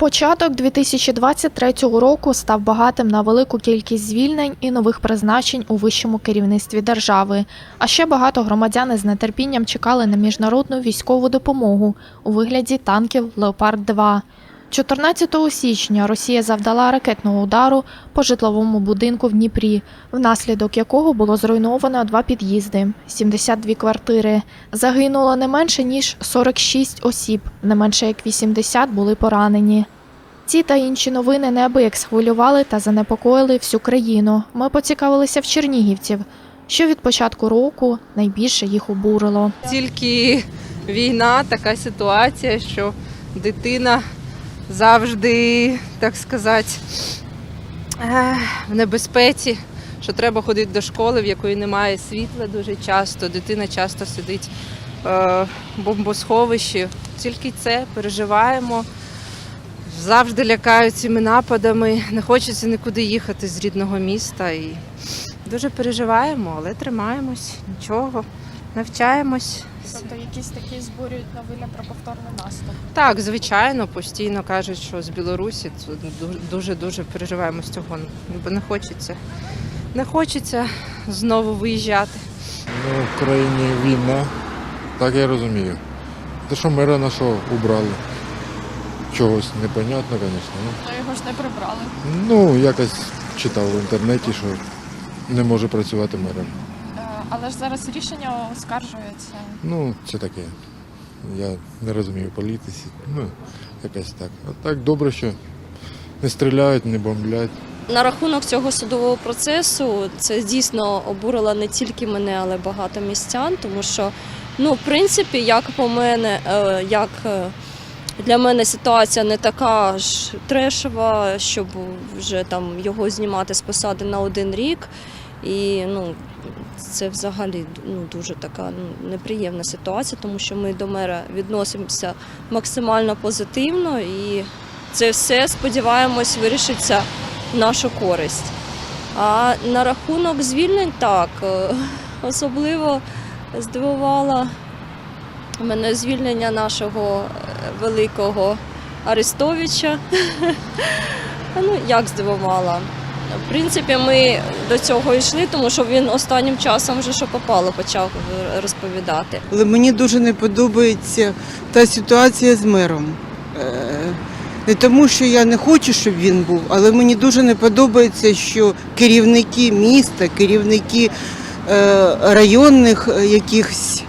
Початок 2023 року став багатим на велику кількість звільнень і нових призначень у вищому керівництві держави. А ще багато громадян із нетерпінням чекали на міжнародну військову допомогу у вигляді танків Леопард 2 14 січня Росія завдала ракетного удару по житловому будинку в Дніпрі, внаслідок якого було зруйновано два під'їзди, 72 квартири. Загинуло не менше ніж 46 осіб, не менше як 80 були поранені. Ці та інші новини неабияк схвилювали та занепокоїли всю країну. Ми поцікавилися в чернігівців, що від початку року найбільше їх обурило. Тільки війна, така ситуація, що дитина завжди, так сказати, в небезпеці, що треба ходити до школи, в якої немає світла дуже часто. Дитина часто сидить е, в бомбосховищі. Тільки це переживаємо. Завжди лякають цими нападами. Не хочеться нікуди їхати з рідного міста. І дуже переживаємо, але тримаємось, нічого, навчаємось. Тобто якісь такі збурюють новини про повторний наступ. Так, звичайно, постійно кажуть, що з Білорусі дуже дуже переживаємо з цього, бо не хочеться. Не хочеться знову виїжджати. Ну, в країні війна, так я розумію. Те, що мера нашого убрали. Чогось непонятно, звісно. Ну, його ж не прибрали. Ну, якось читав в інтернеті, що не може працювати мером. Але ж зараз рішення оскаржується. Ну, це таке. Я не розумію політиці. Ну, якось так. А так добре, що не стріляють, не бомблять. На рахунок цього судового процесу це дійсно обурило не тільки мене, але й багато містян, тому що, ну, в принципі, як по мене, е, як е, для мене ситуація не така ж трешова, щоб вже там його знімати з посади на один рік. І ну, це взагалі ну, дуже така ну, неприємна ситуація, тому що ми до мера відносимося максимально позитивно і це все, сподіваємось, вирішиться в нашу користь. А на рахунок звільнень так, е, особливо здивувало мене звільнення нашого е, великого Арестовича. Ну, як здивувало? В принципі, ми до цього йшли, тому що він останнім часом вже що попало почав розповідати. Але мені дуже не подобається та ситуація з мером. Е, Не тому, що я не хочу, щоб він був, але мені дуже не подобається, що керівники міста, керівники е, районних якихось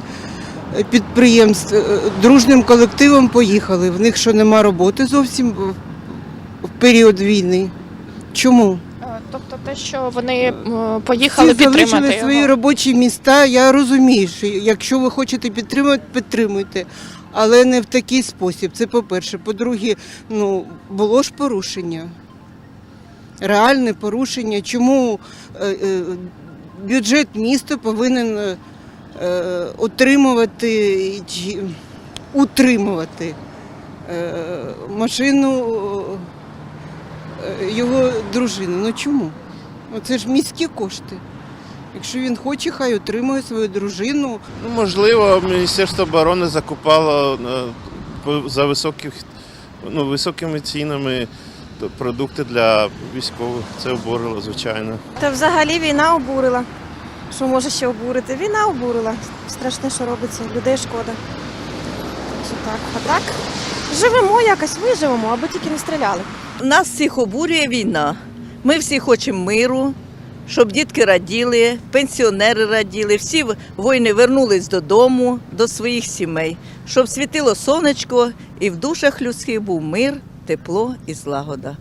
підприємств е, дружнім колективом поїхали. В них що нема роботи зовсім в період війни. Чому? Те, що вони поїхали Всі підтримати свої робочі міста. Я розумію, що якщо ви хочете підтримати, підтримуйте. Але не в такий спосіб. Це по-перше. По-друге, ну було ж порушення. Реальне порушення. Чому е, е, бюджет міста повинен е, е, отримувати чи утримувати е, машину е, його дружини? Ну чому? Ну, Це ж міські кошти. Якщо він хоче, хай отримує свою дружину. Ну, можливо, Міністерство оборони закупало е, за високих, ну, високими цінами продукти для військових. Це обурило, звичайно. Та взагалі війна обурила. Що може ще обурити? Війна обурила. Страшне, що робиться. Людей шкода. Що так. А так живемо якось, виживемо, аби тільки не стріляли. Нас всіх обурює війна. Ми всі хочемо миру, щоб дітки раділи, пенсіонери раділи, всі воїни вернулись додому, до своїх сімей, щоб світило сонечко і в душах людських був мир, тепло і злагода.